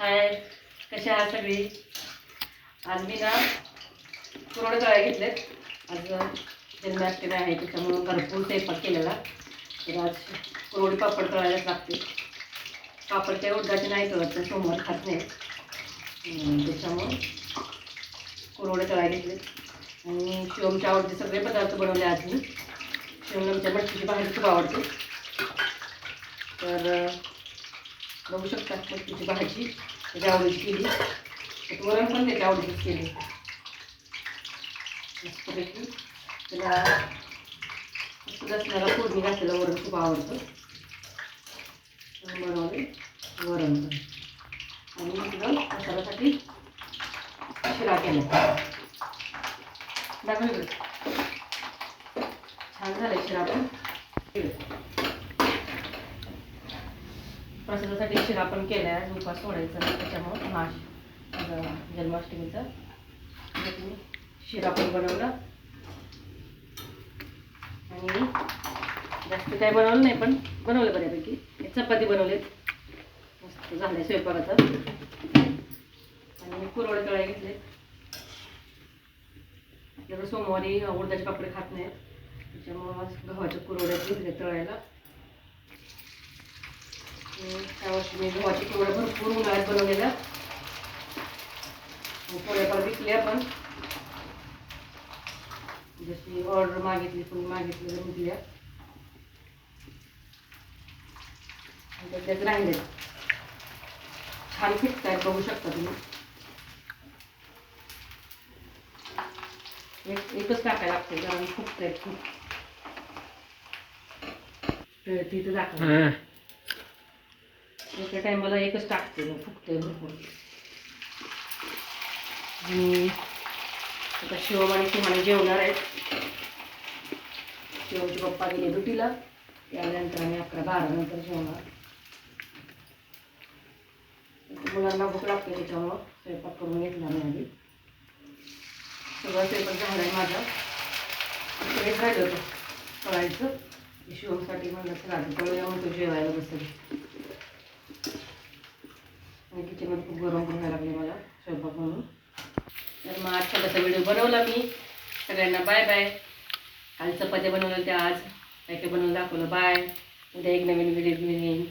हाय कशा आहात सगळी? आज मी ना कुरवडे तळ्या घेतलेत. आज जन्माष्टमी आहे त्याच्यामुळं भरपूर स्वयंपाक केलेला. तर आज कुरवडी पापड तळायलाच लागते पापड काही उद्याचे नाही तळत तर सोमवार खात नाही त्याच्यामुळं कुरवडे तळ्या घेतले आणि शिवमच्या आवडते सगळे पदार्थ बनवले आज मी. शिवम आमच्या मटकीची भाजी खूप आवडते. तर बघू शकता मटकीची भाजी त्याच्या आवडीची केली वरण पण त्याच्या आवडीचीच केली. मस्तपैकी. त्याला लसणाला फोडणी घातलेलं वरण खूप आवडतं. बनवले वरण आणि इकडं मसाल्यासाठी शिरा केला. दाखव छान झालं शिरा पण. प्रसादासाठी शिरा पण केला आहे उपास सोडायचा त्याच्यामुळं माश जन्माष्टमीचा. शिरा पण बनवला. आणि जास्त काय बनवलं नाही पण बनवलं बऱ्यापैकी. चपाती बनवलेत. मस्त झाले स्वयंपाकाचं. आणि कुरवडे तळाय घेतले आपल्याकडे सोमवारी उडदाचे कपडे खात नाहीत. त्याच्यामुळं गव्हाच्या कुरवड्या घेतले तळायला. त्यावर्षी मी गव्हाची पोळ्या भरपूर उन्हाळ्यात बनवलेल्या थोड्याफार पोळ्या आपण विकल्या पण. जशी ऑर्डर मागितली पण मागितली विकल्या. आणि त्याच्यात राहिले. छान फिटतायत बघू शकता तुम्ही. एक एकच टाकायला लागते कारण फुगतायत खूप. तिथं दाखवा. एका टायमाला एकच टाकते मग फुकते भरपूर. आणि आता शिवम आणि सुहाने जेवणार आहेत. शिवमचे पप्पा गेले ड्युटीला. त्यानंतर आम्ही अकरा बारा नंतर जेवणार. मुलांना भूक लागते त्याच्यामुळं स्वयंपाक करून घेतला मी आधी सगळं स्वयंपाक झाला आहे माझा. सगळेच राहिलं होतं. कळायचं शिवमसाठी म्हणलं चला आता कळूया म्हणतो जेवायला बसेल. आणि खूप गरम पण व्हायला लागले मला स्वयंपाक म्हणून. तर मग आज छोटासा व्हिडिओ बनवला मी. सगळ्यांना बाय बाय. काल चपात्या बनवल्या त्या आज. काय काय बनवून दाखवलं? बाय. उद्या एक नवीन व्हिडिओ घेऊन येईन.